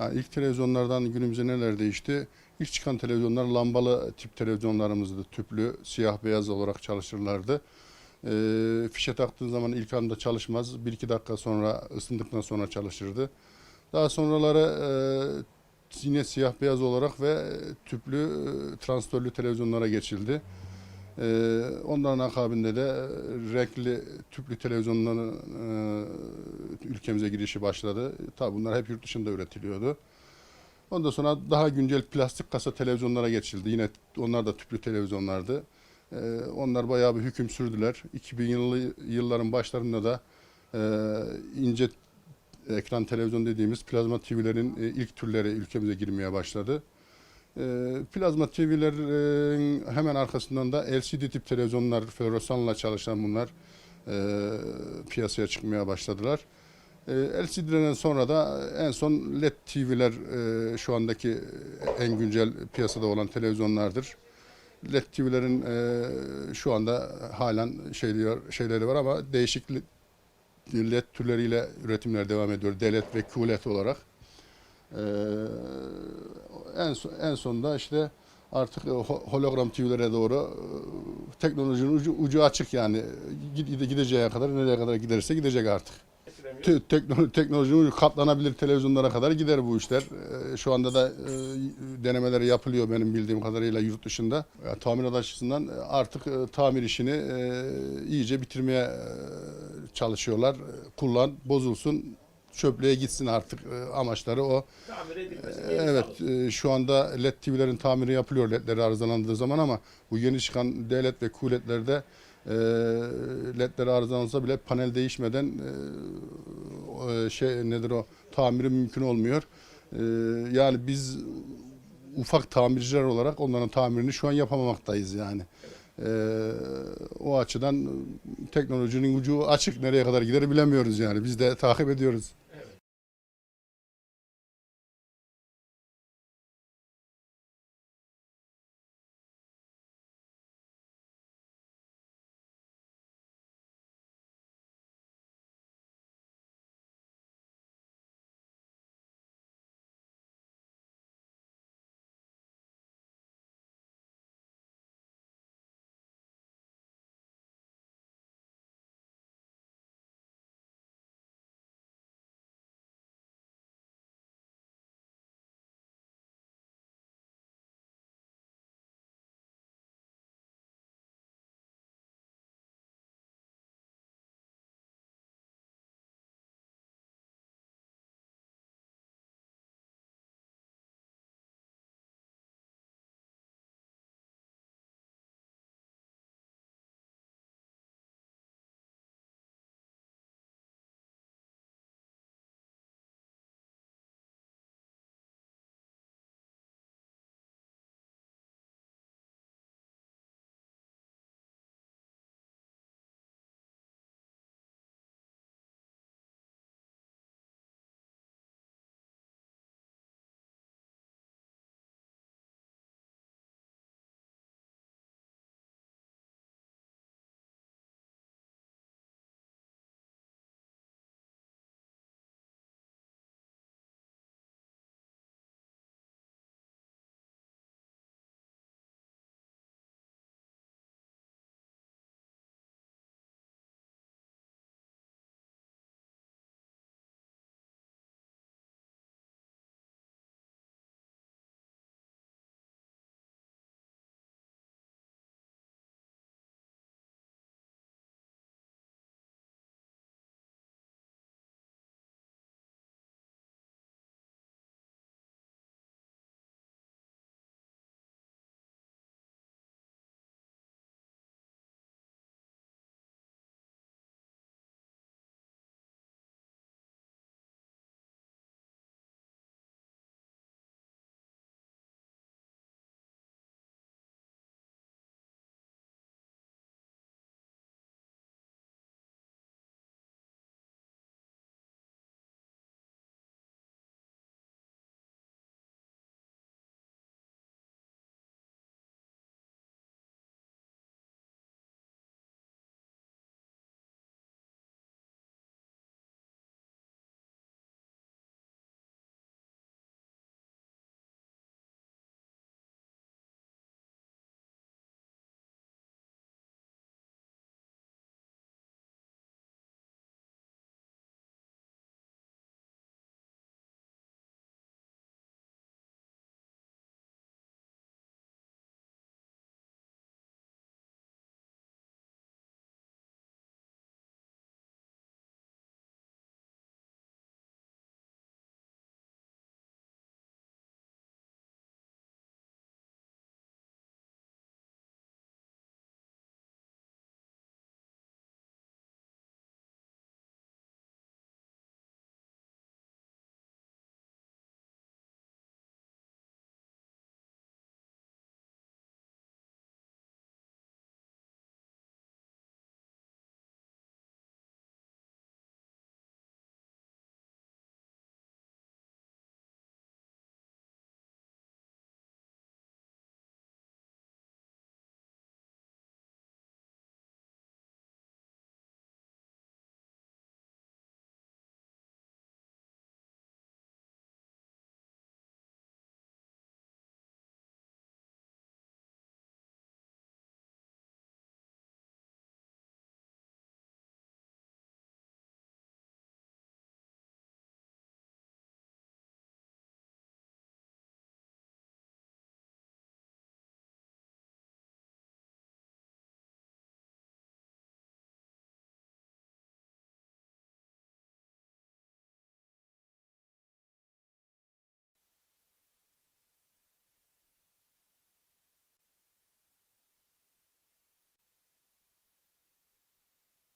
Ha, ilk televizyonlardan günümüze neler değişti? İlk çıkan televizyonlar lambalı tip televizyonlarımızdı. Tüplü, siyah beyaz olarak çalışırlardı. Ee, fişe taktığın zaman ilk anda çalışmaz. 1-2 dakika sonra ısındıktan sonra çalışırdı. Daha sonraları e, yine siyah beyaz olarak ve tüplü e, transistörlü televizyonlara geçildi. Ee, onların akabinde de e, renkli tüplü televizyonların e, ülkemize girişi başladı. Tabi bunlar hep yurt dışında üretiliyordu. Ondan sonra daha güncel plastik kasa televizyonlara geçildi. Yine onlar da tüplü televizyonlardı. Ee, onlar bayağı bir hüküm sürdüler. 2000'li yılların başlarında da e, ince ekran televizyon dediğimiz plazma TV'lerin ilk türleri ülkemize girmeye başladı. E, plazma TV'lerin hemen arkasından da LCD tip televizyonlar, floresanla çalışan bunlar e, piyasaya çıkmaya başladılar. E, LCD'den sonra da en son LED TV'ler e, şu andaki en güncel piyasada olan televizyonlardır. LED TV'lerin e, şu anda halen şeyler, şeyleri var ama değişik LED türleriyle üretimler devam ediyor. DLED ve QLED olarak. Ee, en, son, en sonunda işte artık e, ho- hologram TV'lere doğru e, teknolojinin ucu, ucu açık yani Gide- gideceğe kadar nereye kadar giderse gidecek artık. Te- teknolo- teknolojinin ucu katlanabilir televizyonlara kadar gider bu işler. Ee, şu anda da e, denemeleri yapılıyor benim bildiğim kadarıyla yurt dışında. Ya, tamirat açısından e, artık e, tamir işini e, iyice bitirmeye e, çalışıyorlar. E, Kullan, bozulsun, çöplüğe gitsin artık e, amaçları o. Tamir edilmesi. Ee, Evet, e, şu anda LED TV'lerin tamiri yapılıyor LED'leri arızalandığı zaman ama bu yeni çıkan D-LED ve QLED'lerde e, LED'ler arızalansa bile panel değişmeden e, e, şey nedir o tamiri mümkün olmuyor. E, yani biz ufak tamirciler olarak onların tamirini şu an yapamamaktayız yani. E, o açıdan teknolojinin ucu açık nereye kadar gider bilemiyoruz yani. Biz de takip ediyoruz.